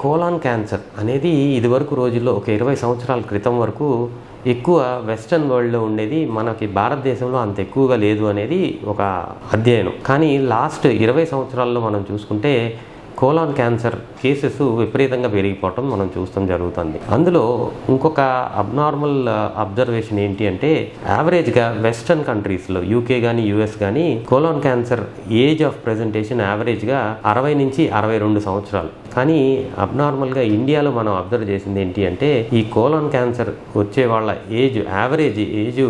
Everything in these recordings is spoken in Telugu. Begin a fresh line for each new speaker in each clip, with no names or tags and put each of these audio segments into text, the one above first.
కోలాన్ క్యాన్సర్ అనేది ఇదివరకు రోజుల్లో ఒక ఇరవై సంవత్సరాల క్రితం వరకు ఎక్కువ వెస్ట్రన్ వరల్డ్లో ఉండేది. మనకి భారతదేశంలో అంత ఎక్కువగా లేదు అనేది ఒక అధ్యయనం. కానీ లాస్ట్ ఇరవై సంవత్సరాల్లో మనం చూసుకుంటే కోలాన్ క్యాన్సర్ కేసెస్ విపరీతంగా పెరిగిపోవటం మనం చూస్తాం జరుగుతుంది. అందులో ఇంకొక అబ్నార్మల్ అబ్జర్వేషన్ ఏంటి అంటే యావరేజ్గా వెస్టర్న్ కంట్రీస్లో యూకే కానీ యూఎస్ కానీ colon cancer age of presentation యావరేజ్గా అరవై నుంచి అరవై రెండు సంవత్సరాలు. కానీ అబ్నార్మల్గా ఇండియాలో మనం అబ్జర్వ్ చేసింది ఏంటి అంటే ఈ కోలాన్ క్యాన్సర్ వచ్చే వాళ్ళ ఏజ్ యావరేజ్ ఏజ్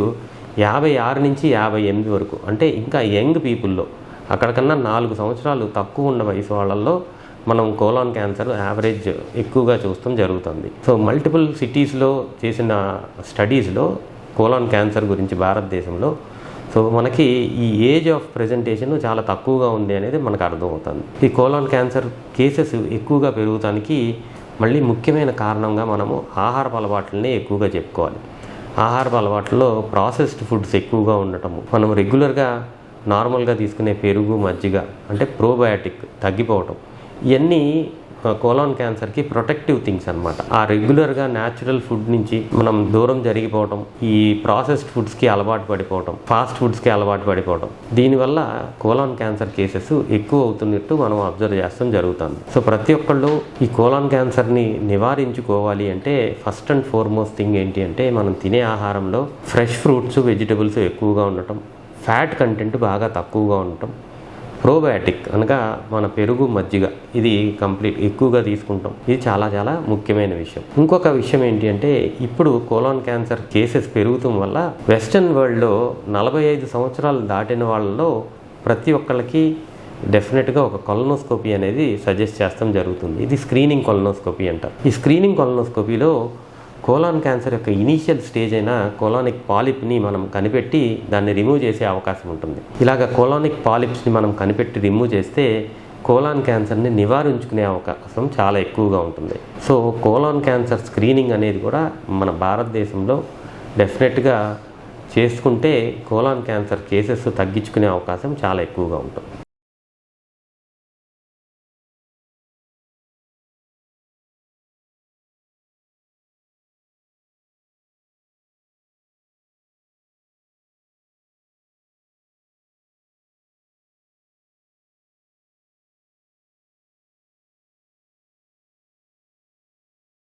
యాభై ఆరు నుంచి యాభై ఎనిమిది వరకు. అంటే ఇంకా యంగ్ పీపుల్లో అక్కడికన్నా నాలుగు సంవత్సరాలు తక్కువ ఉన్న వయసు వాళ్ళల్లో మనం కోలాన్ క్యాన్సర్ యావరేజ్ ఎక్కువగా చూస్తాం జరుగుతుంది. సో మల్టిపుల్ సిటీస్లో చేసిన స్టడీస్లో కోలాన్ క్యాన్సర్ గురించి భారతదేశంలో సో మనకి ఈ ఏజ్ ఆఫ్ ప్రెజెంటేషన్ చాలా తక్కువగా ఉంది అనేది మనకు అర్థమవుతుంది. ఈ కోలాన్ క్యాన్సర్ కేసెస్ ఎక్కువగా పెరుగుతానికి మళ్ళీ ముఖ్యమైన కారణంగా మనము ఆహారపు అలవాట్లనే ఎక్కువగా చెప్పుకోవాలి. ఆహారపు అలవాట్లలో ప్రాసెస్డ్ ఫుడ్స్ ఎక్కువగా ఉండటము మనం రెగ్యులర్గా నార్మల్గా తీసుకునే పెరుగు మజ్జిగ అంటే ప్రోబయాటిక్ తగ్గిపోవటం ఇవన్నీ కోలాన్ క్యాన్సర్కి ప్రొటెక్టివ్ థింగ్స్ అనమాట ఆ రెగ్యులర్గా న్యాచురల్ ఫుడ్ నుంచి మనం దూరం జరిగిపోవటం ఈ ప్రాసెస్డ్ ఫుడ్స్కి అలవాటు పడిపోవటం ఫాస్ట్ ఫుడ్స్కి అలవాటు పడిపోవటం దీనివల్ల కోలాన్ క్యాన్సర్ కేసెస్ ఎక్కువ అవుతున్నట్టు మనం అబ్జర్వ్ చేస్తాం జరుగుతుంది. సో ప్రతి ఒక్కళ్ళు ఈ కోలాన్ క్యాన్సర్ని నివారించుకోవాలి అంటే ఫస్ట్ అండ్ ఫార్మోస్ట్ థింగ్ ఏంటి అంటే మనం తినే ఆహారంలో ఫ్రెష్ ఫ్రూట్స్ వెజిటబుల్స్ ఎక్కువగా ఉండటం ఫ్యాట్ కంటెంట్ బాగా తక్కువగా ఉండటం ప్రోబయాటిక్ అనగా మన పెరుగు మజ్జిగ. ఇది కంప్లీట్ ఎక్కువగా తీసుకుంటాం. ఇది చాలా చాలా ముఖ్యమైన విషయం. ఇంకొక విషయం ఏంటి అంటే ఇప్పుడు కోలాన్ క్యాన్సర్ కేసెస్ పెరుగుతాం వల్ల వెస్టర్న్ వరల్డ్లో నలభై ఐదు సంవత్సరాలు దాటిన వాళ్ళలో ప్రతి ఒక్కళ్ళకి డెఫినెట్గా ఒక కొలనోస్కోపీ అనేది సజెస్ట్ చేస్తాం జరుగుతుంది. ఇది స్క్రీనింగ్ కొలనోస్కోపీ అంటారు. ఈ స్క్రీనింగ్ కొలనోస్కోపీలో కోలాన్ క్యాన్సర్ యొక్క ఇనీషియల్ స్టేజ్ అయిన కోలానిక్ పాలిప్ని మనం కనిపెట్టి దాన్ని రిమూవ్ చేసే అవకాశం ఉంటుంది. ఇలాగ కోలానిక్ పాలిప్స్ని మనం కనిపెట్టి రిమూవ్ చేస్తే కోలాన్ క్యాన్సర్ని నివారించుకునే అవకాశం చాలా ఎక్కువగా ఉంటుంది. సో కోలాన్ క్యాన్సర్ స్క్రీనింగ్ అనేది కూడా మన భారతదేశంలో డెఫినెట్గా చేసుకుంటే కోలాన్ క్యాన్సర్ కేసెస్ తగ్గించుకునే అవకాశం చాలా ఎక్కువగా ఉంటుంది.